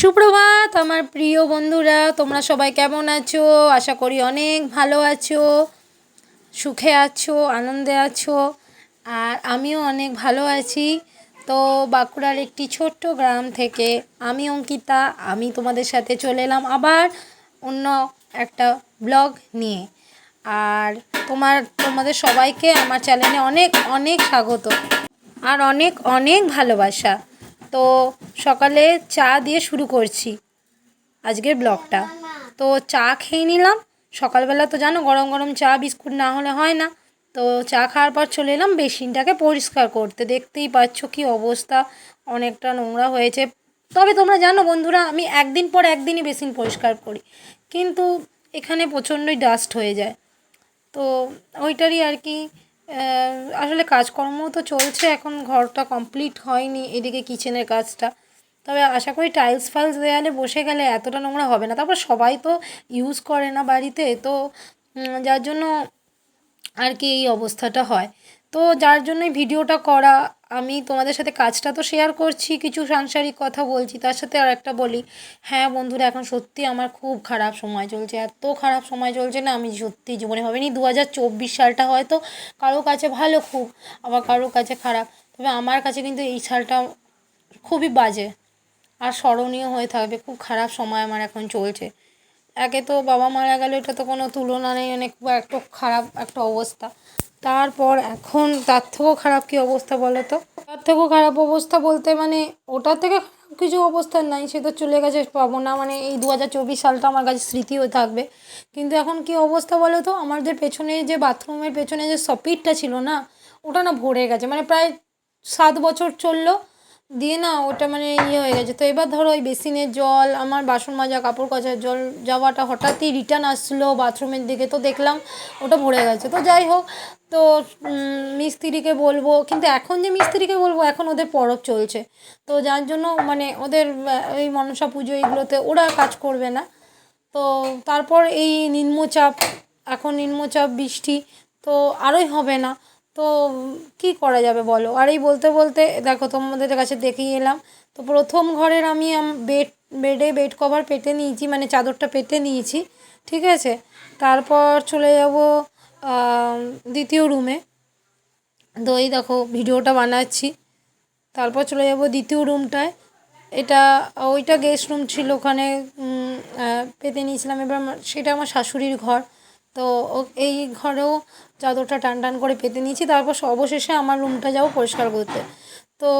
সুপ্রভাত, আমার প্রিয় বন্ধুরা, তোমরা সবাই কেমন আছো? আশা করি অনেক ভালো আছো, সুখে আছো, আনন্দে আছো, আর আমিও অনেক ভালো আছি। তো বাঁকুড়ার একটি ছোট্ট গ্রাম থেকে আমি অঙ্কিতা, আমি তোমাদের সাথে চলে এলাম আবার অন্য একটা ব্লগ নিয়ে। আর তোমার, তোমাদের সবাইকে আমার চ্যানেলে অনেক অনেক স্বাগত, আর অনেক অনেক ভালোবাসা। তো সকালে চা দিয়ে শুরু করছি আজকের ব্লগটা। তো চা খেয়ে নিলাম। সকালবেলা তো জানো গরম গরম চা, বিস্কুট না হলে হয় না। তো চা খাওয়ার পর চলে এলাম বেসিনটাকে পরিষ্কার করতে। দেখতেই পাচ্ছ কি অবস্থা, অনেকটা নোংরা হয়েছে। তবে তোমরা জানো বন্ধুরা, আমি একদিন পর একদিনই বেসিন পরিষ্কার করি। কিন্তু এখানে প্রচণ্ডই ডাস্ট হয়ে যায়। তো ওইটারই আর কি আসলে কাজকর্ম তো চলছে, এখন ঘরটা কমপ্লিট হয়নি, এদিকে কিচেনের কাজটা। তবে আশা করি টাইলস ফাইলস দেয়ালে বসে গেলে এতটা নোংরা হবে না। তারপর সবাই তো ইউজ করে না বাড়িতে, তো যার জন্য আর কি এই অবস্থাটা হয়। তো যার জন্যই ভিডিওটা করা, আমি তোমাদের সাথে কাজটা তো শেয়ার করছি, কিছু সাংসারিক কথা বলছি, তার সাথে আর একটা বলি হ্যাঁ বন্ধুরা, এখন সত্যি আমার খুব খারাপ সময় চলছে, এত খারাপ সময় চলছে না, আমি সত্যি জীবনে ভাবিনি দু হাজার চব্বিশ সালটা হয়তো কারও কাছে ভালো খুব, আবার কারও কাছে খারাপ, তবে আমার কাছে কিন্তু এই সালটা খুবই বাজে, আর স্মরণীয় হয়ে থাকবে, খুব খারাপ সময় আমার এখন চলছে। একে তো বাবা মারা গেল, এটা তো কোনো তুলনা নেই, অনেক একটা খারাপ একটা অবস্থা। তারপর এখন তার থেকেও খারাপ কী অবস্থা বলো তো? তার থেকেও খারাপ অবস্থা বলতে মানে ওটার থেকে কিছু অবস্থা নাই, সে তো চলে গেছে, পাবো না মানে এই দু হাজার চব্বিশ সালটা আমার কাছে স্মৃতিও থাকবে। কিন্তু এখন কি অবস্থা বলো তো? আমাদের পেছনে যে বাথরুমের পেছনে যে সপিটটা ছিল না, ওটা না ভরে গেছে। মানে প্রায় সাত বছর চলল দিয়ে না ওটা মানে ইয়ে হয়ে গেছে। তো এবার ধরো ওই বেসিনের জল, আমার বাসন মাজা, কাপড় কাচার জল যাওয়াটা হঠাৎই রিটার্ন আসছিল বাথরুমের দিকে। তো দেখলাম ওটা ভরে গেছে। তো যাই হোক, তো মিস্ত্রিকে বলব, কিন্তু এখন যে মিস্ত্রিকে বলব, এখন ওদের পরব চলছে। তো যার জন্য মানে ওদের এই মনসা পুজো এইগুলোতে ওরা কাজ করবে না। তো তারপর এই নিম্নচাপ, এখন নিম্নচাপ, বৃষ্টি, তো আরোই হবে না। তো কি করা যাবে বলো? আর এই বলতে বলতে, দেখো তোমাদের কাছে দেখেই এলাম, তো প্রথম ঘরের আমি বেড বেডে বেড কভার পেতে নিয়েছি মানে চাদরটা পেতে নিয়েছি, ঠিক আছে? তারপর চলে যাব দ্বিতীয় রুমে এই দেখো, ভিডিওটা বানাচ্ছি। তারপর চলে যাব দ্বিতীয় রুমটায় এটা, ওইটা গেস্ট রুম ছিল ওখানে পেতে নিয়েছিলাম। এবার সেটা আমার শাশুড়ির ঘর। তো এই ঘরেও চাদরটা টান টান করে পেতে নিয়েছি। তারপর অবশেষে আমার রুমটা যাও পরিষ্কার করতে। তো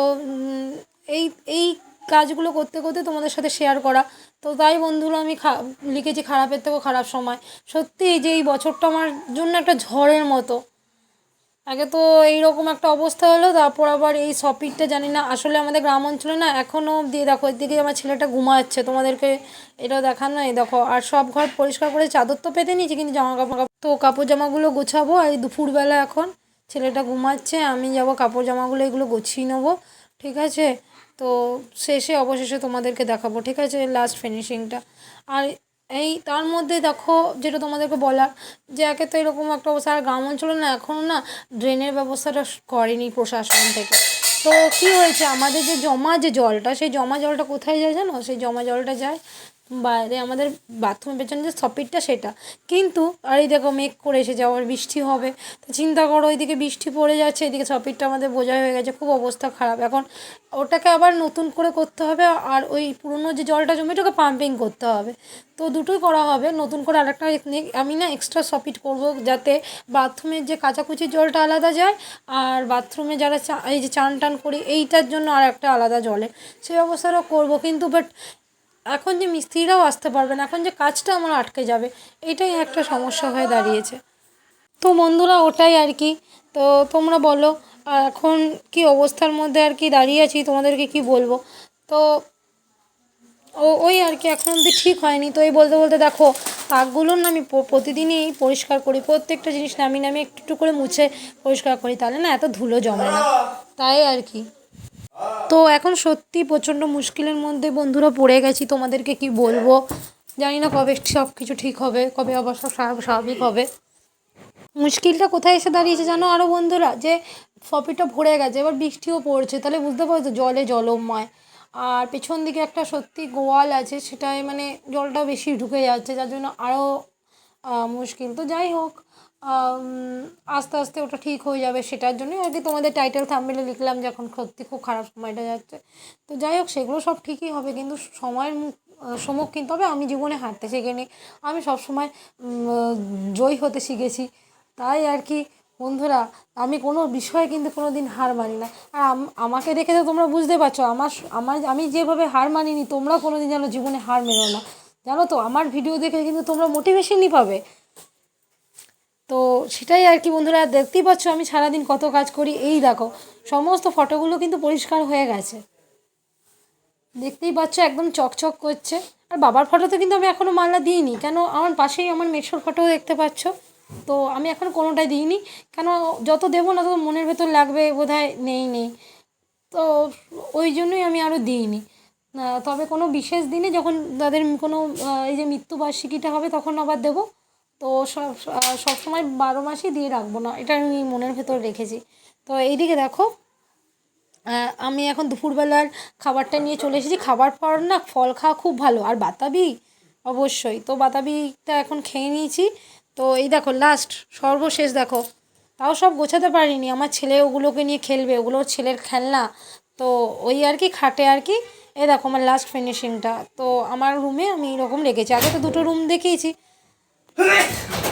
এই এই কাজগুলো করতে করতে তোমাদের সাথে শেয়ার করা। তো তাই বন্ধুরা, আমি লিখেছি খারাপের থেকেও খারাপ সময়। সত্যি যে এই বছরটা আমার জন্য একটা ঝড়ের মতো। আগে তো এইরকম একটা অবস্থা হলো, তারপর আবার এই সপিটটা জানি না, আসলে আমাদের গ্রাম অঞ্চলে না এখনও দিয়ে দেখো এদিকে আমার ছেলেটা ঘুমাচ্ছে, তোমাদেরকে এটা দেখানো এই দেখো, আর সব ঘর পরিষ্কার করে চাদর তো পেতে নিয়েছি, কিন্তু জামা কাপড় তো কাপড় জামাগুলো গোছাবো, আর এই দুপুরবেলা এখন ছেলেটা ঘুমাচ্ছে, আমি যাব কাপড় জামাগুলো এগুলো গুছিয়ে নেব, ঠিক আছে? তো শেষে অবশেষে তোমাদেরকে দেখাবো, ঠিক আছে? লাস্ট ফিনিশিংটা আর এই তার মধ্যে দেখো যেটা তোমাদেরকে বলার, যে একে তো এরকম একটা অবস্থা, আর গ্রাম অঞ্চলে না এখনও না ড্রেনের ব্যবস্থাটা করেনি প্রশাসন থেকে। তো কী হয়েছে? আমাদের যে জমা যে জলটা, সেই জমা জলটা কোথায় যায় জানো? সেই জমা জলটা যায় বাইরে আমাদের বাথরুমের পেছনে যে সপিটটা সেটা। কিন্তু, আর এই দেখো মেঘ করে এসে যাওয়ার বৃষ্টি হবে। তো চিন্তা করো, ওইদিকে বৃষ্টি পড়ে যাচ্ছে, এদিকে সপিটটা আমাদের বোঝাই হয়ে গেছে, খুব অবস্থা খারাপ। এখন ওটাকে আবার নতুন করে করতে হবে, আর ওই পুরনো যে জলটা জমে ওটাকে পাম্পিং করতে হবে। তো দুটোই করা হবে, নতুন করে আরেকটা আমি না এক্সট্রা সপিট করব যাতে বাথরুমের যে কাচাকুচির জলটা আলাদা যায়, আর বাথরুমে যারা এই যে চান টান করি, এইটার জন্য আর একটা আলাদা জলে। সেই ব্যবস্থাটা করব কিন্তু বাট এখন যে মিস্ত্রিরাও আসতে পারবে না, এখন যে কাজটা আমার আটকে যাবে, এটাই একটা সমস্যা হয়ে দাঁড়িয়েছে। তো বন্ধুরা, ওটাই আর কি। তো তোমরা বলো এখন কি অবস্থার মধ্যে আর কি দাঁড়িয়ে আছি, তোমাদেরকে কি বলব? তো ও, ওই আর কি এখন অব্দি ঠিক হয়নি। তো এই বলতে বলতে দেখো তাকগুলো না আমি প্রতিদিনই পরিষ্কার করি, প্রত্যেকটা জিনিস নামি নামি একটু একটু করে মুছে পরিষ্কার করি, তাহলে না এত ধুলো জমে না। তাই আর কি। তো এখন সত্যি প্রচণ্ড মুশকিলের মধ্যে বন্ধুরা পড়ে গেছি, তোমাদেরকে কি বলব? জানি না কবে সব কিছু ঠিক হবে, কবে আবার সব স্বাভাবিক- হবে। মুশকিলটা কোথায় এসে দাঁড়িয়েছে জানো আরও বন্ধুরা? যে সপিটা ভরে গেছে, এবার বৃষ্টিও পড়ছে, তাহলে বুঝতে পারছ, জলে জলময়। আর পেছন দিকে একটা সত্যি গোয়াল আছে, সেটায় মানে জলটা বেশি ঢুকে যাচ্ছে, যার জন্য আরও মুশকিল। তো যাই হোক আস্তে আস্তে ওটা ঠিক হয়ে যাবে সেটার জন্যই আর কি তোমাদের টাইটেল থাম্বনেলে লিখলাম যে এখন সত্যি খুব খারাপ সময়টা যাচ্ছে। তো যাই হোক, সেগুলো সব ঠিকই হবে কিন্তু সময়ের মুখ- সম্মুখীন তবে আমি জীবনে হারতে শিখিনি। আমি সবসময় জয়ী হতে শিখেছি। তাই আর কি, বন্ধুরা, আমি কোনো বিষয়ে কিন্তু কোনো দিন হার মানি না। আর আম- আমাকে দেখে তো তোমরা বুঝতে পারছ, আমার আমার, আমি যেভাবে হার মানিনি তোমরা কোনো দিন যেন জীবনে হার মেনো না। জানো তো, আমার ভিডিও দেখে কিন্তু তোমরা মোটিভেশনই পাবে। তো সেটাই আর কি বন্ধুরা, দেখতেই পাচ্ছ আমি সারাদিন কত কাজ করি। এই দেখো, সমস্ত ফটোগুলো কিন্তু পরিষ্কার হয়ে গেছে। দেখতেই পাচ্ছ একদম চকচক করছে। আর বাবার ফটোতে কিন্তু আমি এখনও মালা দিইনি, কেন আমার পাশেই আমার মেশোর ফটোও দেখতে পাচ্ছ? তো আমি এখন কোনোটাই দিইনি, কেন যত দেবো না তত মনের ভেতর লাগবে বোধ নেই নেই। তো ওই জন্যই আমি আরও দিইনি। তবে কোনো বিশেষ দিনে যখন তাদের কোনো এই যে মৃত্যুবার্ষিকীটা হবে তখন আবার দেবো। তো সব সবসময় বারো মাসই দিয়ে রাখব না, এটা আমি মনের ভেতর রেখেছি। তো এইদিকে দেখো আমি এখন দুপুরবেলার খাবারটা নিয়ে চলে এসেছি। খাবার পর না ফল খাওয়া খুব ভালো, আর বাতাবি? অবশ্যই। তো বাতাবিটা এখন খেয়ে নিয়েছি। তো এই দেখো লাস্ট সর্বশেষ দেখো, তাও সব গোছাতে পারিনি। আমার ছেলে ওগুলোকে নিয়ে খেলবে, ওগুলো ছেলের খেলনা। তো ওই আর কি, খাটে আর কি। এই দেখো, আমার লাস্ট ফিনিশিংটা তো আমার রুমে আমি এরকম রেখেছি। আগে তো দুটো রুম দেখিয়েছি う っ